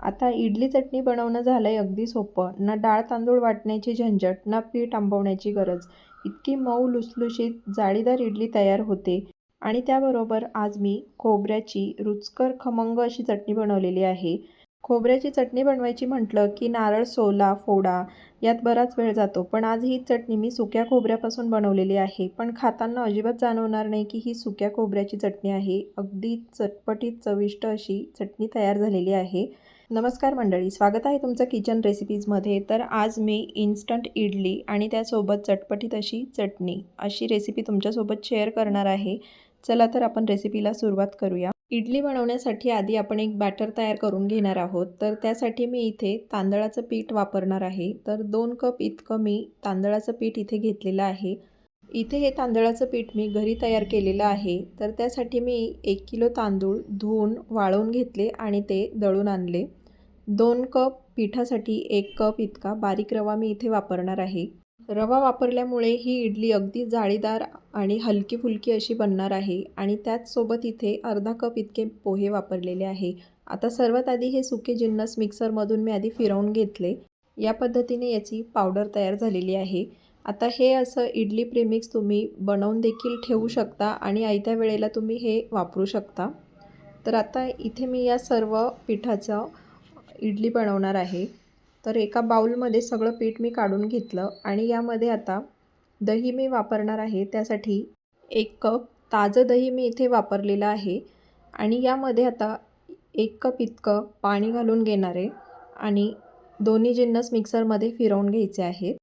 आता इडली चटणी बनवणं झालं आहे अगदी सोपं. ना डाळ तांदूळ वाटण्याची झंझट ना पीठ आंबवण्याची गरज. इतकी मऊ लुसलुशीत जाळीदार इडली तयार होते. आणि त्याबरोबर आज मी खोबऱ्याची रुचकर खमंग अशी चटणी बनवलेली आहे. खोबऱ्याची चटणी बनवायची म्हटलं की नारळ सोला फोडा यात बराच वेळ जातो. पण आज ही चटणी मी सुक्या खोबऱ्यापासून बनवलेली आहे. पण खाताना अजिबात जाणवणार नाही की ही सुक्या खोबऱ्याची चटणी आहे. अगदी चटपटीत चविष्ट अशी चटणी तयार झालेली आहे. नमस्कार मंडळी स्वागत आहे तुमचं किचन रेसिपीजमध्ये. तर आज मी इन्स्टंट इडली आणि त्यासोबत चटपटीत अशी चटणी अशी रेसिपी तुमच्यासोबत शेअर करणार आहे. चला तर आपण रेसिपीला सुरुवात करूया. इडली बनवण्यासाठी आधी आपण एक बॅटर तयार करून घेणार आहोत. तर त्यासाठी मी इथे तांदळाचं पीठ वापरणार आहे. तर दोन कप इतकं मी तांदळाचं पीठ इथे घेतलेलं आहे. इथे हे तांदळाचं पीठ मी घरी तयार केलेलं आहे. तर त्यासाठी मी एक किलो तांदूळ धुवून वाळवून घेतले आणि ते दळून आणले. दोन कप पिठासाठी एक कप इतका बारीक रवा मी इथे वापरणार आहे. रवा वापरल्यामुळे ही इडली अगदी जाळीदार आणि हलकी फुलकी अशी बनणार आहे आणि त्याचसोबत इथे अर्धा कप इतके पोहे वापरलेले आहे. आता सर्वात आधी हे सुके जिन्नस मिक्सरमधून मी आधी फिरवून घेतले. या पद्धतीने याची पावडर तयार झालेली आहे. आता हे असं इडली प्रेमिक्स तुम्ही बनवून देखील ठेवू शकता आणि आयत्या वेळेला तुम्ही हे वापरू शकता. तर आता इथे मी या सर्व पिठाचं इडली बनवणार आहे. तर एका बाऊलमध्ये सगळं पीठ मी काढून घेतलं आणि यामध्ये आता दही मी वापरणार आहे. त्यासाठी एक कप ताजं दही मी इथे वापरलेलं आहे. आणि यामध्ये आता एक कप इतकं पाणी घालून घेणार आहे. आणि दोन्ही जिन्नस मिक्सरमध्ये फिरवून घ्यायचे आहेत.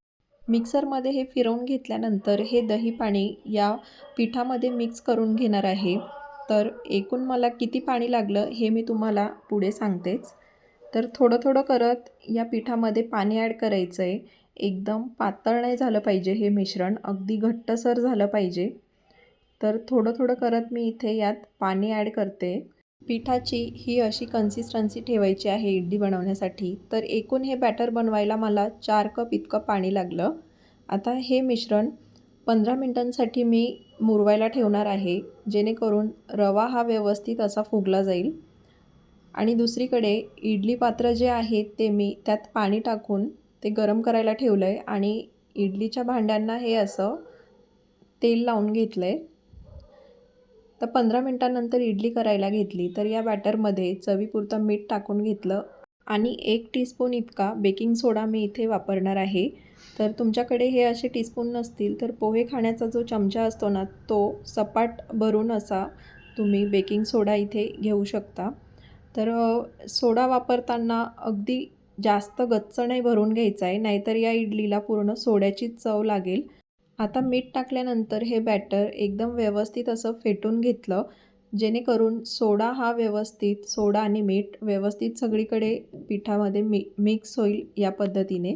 मिक्सरमध्ये हे फिरवून घेतल्यानंतर हे दही पाणी या पिठामध्ये मिक्स करून घेणार आहे. तर एकूण मला किती पाणी लागलं हे मी तुम्हाला पुढे सांगतेच. तर थोडं थोडं करत या पिठामध्ये पाणी ॲड करायचं आहे एकदम पातळ नाही झालं पाहिजे हे मिश्रण. अगदी घट्टसर झालं पाहिजे. तर थोडं थोडं करत मी इथे यात पाणी ॲड करते. पिठाची ही अशी कन्सिस्टन्सी ठेवायची आहे इडली बनवण्यासाठी. तर एकूण हे बॅटर बनवायला मला चार कप इतकं पाणी लागलं. आता हे मिश्रण पंधरा मिनटांसाठी मी मुरवायला ठेवणार आहे. जेणेकरून रवा हा व्यवस्थित असा फुगला जाईल. आणि दुसरीकडे इडली पात्र जे आहे ते मी त्यात पाणी टाकून ते गरम करायला ठेवलं आहे आणि इडलीच्या भांड्यांना हे असं तेल लावून घेतलं आहे तर पंधरा मिनटानंतर इडली करायला घेतली तर या बॅटरमध्ये चवीपुरतं मीठ टाकून घेतलं आणि एक टीस्पून इतका बेकिंग सोडा मी इथे वापरणार आहे. तर तुमच्याकडे हे असे टीस्पून नसतील तर पोहे खाण्याचा जो चमचा असतो ना तो सपाट भरून असा तुम्ही बेकिंग सोडा इथे घेऊ शकता. तर सोडा वापरताना अगदी जास्त गच्च नाही भरून घ्यायचा आहे नाहीतर या इडलीला पूर्ण सोड्याचीच चव लागेल. आता मीठ टाकल्यानंतर हे बॅटर एकदम व्यवस्थित असं फेटून घेतलं जेणेकरून सोडा हा व्यवस्थित सोडा आणि मीठ व्यवस्थित सगळीकडे पिठामध्ये मी मिक्स होईल या पद्धतीने.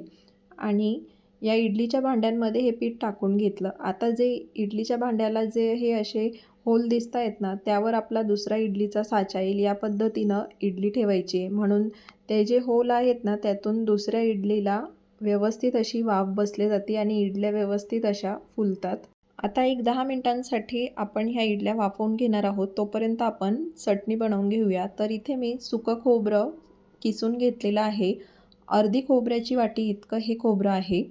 आणि या इडलीच्या भांड्यांमध्ये हे पीठ टाकून घेतलं. आता जे इडलीच्या भांड्याला जे हे असे होल दिसत आहेत ना त्यावर आपला दुसरा इडलीचा साचा येईल या पद्धतीनं इडली ठेवायची. म्हणून ते जे होल आहेत ना त्यातून दुसऱ्या इडलीला व्यवस्थित अशी वाफ बसले जाते आणि इडल्या व्यवस्थित अशा फुलतात. आता एक दहा मिनटांसाठी आपण ह्या इडल्या वाफवून घेणार आहोत. तोपर्यंत आपण चटणी बनवून घेऊया. तर इथे मी सुकं खोबरं किसून घेतलेलं आहे. अर्धी खोबऱ्याची वाटी इतकं हे खोबरं आहे.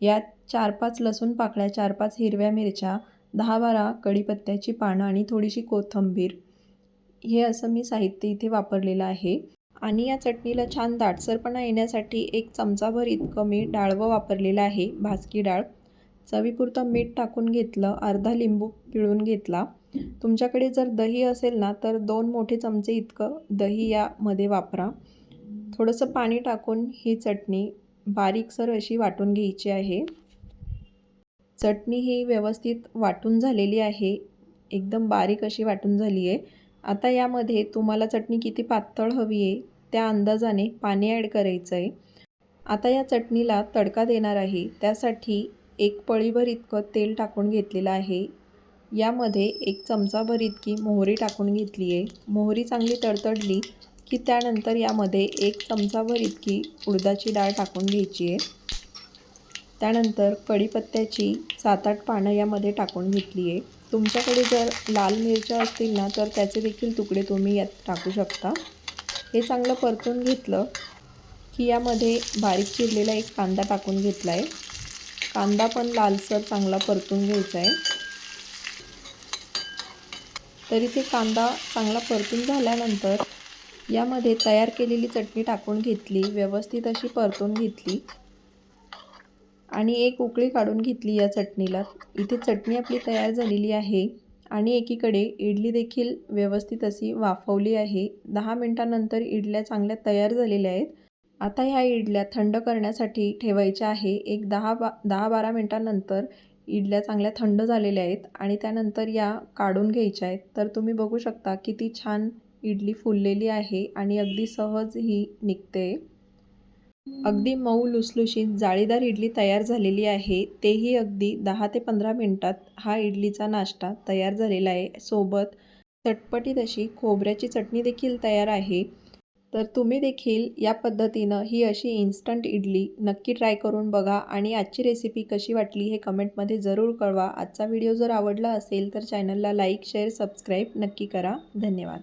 यात चार पाच लसूण पाकळ्या चार पाच हिरव्या मिरच्या दहा बारा कढीपत्त्याची पानं आणि थोडीशी कोथिंबीर. हे असं मी साहित्य इथे वापरलेलं आहे. आणि या चटणीला छान दाटसरपणा येण्यासाठी एक चमचाभर इतकं मी डाळवं वापरलेलं आहे भाजकी डाळ. चवीपुरतं मीठ टाकून घेतलं अर्धा लिंबू पिळून घेतला. तुमच्याकडे जर दही असेल ना तर दोन मोठे चमचे इतकं दही यामध्ये वापरा. थोडंसं पाणी टाकून ही चटणी बारीकसर अशी वाटून घ्यायची आहे. चटणी ही व्यवस्थित वाटून झालेली आहे. एकदम बारीक अशी वाटून झाली आहे. आता यामध्ये तुम्हाला चटणी किती पातळ हवी आहे त्या अंदाजाने पाणी ॲड करायचं आहे आता या चटणीला तडका देणार आहे. त्यासाठी एक पळीभर इतकं तेल टाकून घेतलेलं आहे. यामध्ये एक चमचाभर इतकी मोहरी टाकून घेतली आहे. मोहरी चांगली तडतडली की त्यानंतर यामध्ये एक चमचाभर इतकी उडदाची डाळ टाकून घ्यायची आहे. त्यानंतर कढीपत्त्याची सात आठ पानं यामध्ये टाकून घेतली आहे तुमच्याकडे जर लाल मिरच्या असतील ना तर त्याचे देखील तुकडे तुम्ही यात टाकू शकता. हे चांगलं परतून घेतलं की यामध्ये बारीक चिरलेला एक कांदा टाकून घेतला आहे कांदा पण लालसर चांगला परतून घ्यायचा आहे तरी ते कांदा चांगला परतून झाल्यानंतर यामध्ये तयार केलेली चटणी टाकून घेतली व्यवस्थित अशी परतून घेतली. आणि एक उकळी काढून घेतली या चटणीला. इथे चटणी आपली तयार झालेली आहे आणि एकीकडे इडली देखील व्यवस्थित अशी वाफवली आहे. दहा मिनटानंतर इडल्या चांगल्या तयार झालेल्या आहेत. आता ह्या इडल्या थंड करण्यासाठी ठेवायच्या आहे. एक दहा बा दहा बारा मिनटानंतर इडल्या चांगल्या थंड झालेल्या आहेत आणि त्यानंतर या काढून घ्यायच्या आहेत. तर तुम्ही बघू शकता किती छान इडली फुललेली आहे आणि अगदी सहज ही निघते. अगदी मऊ लुसलुशीत जाळीदार इडली तयार झालेली आहे. तेही अगदी दहा ते पंधरा मिनटात हा इडलीचा नाश्ता तयार झालेला आहे. सोबत चटपटीत अशी खोबऱ्याची चटणी देखील तयार आहे. तर तुम्ही देखील या पद्धतीनं ही अशी इन्स्टंट इडली नक्की ट्राय करून बघा आणि आजची रेसिपी कशी वाटली हे कमेंटमध्ये जरूर कळवा. आजचा व्हिडिओ जर आवडला असेल तर चॅनलला लाईक शेअर सबस्क्राईब नक्की करा. धन्यवाद.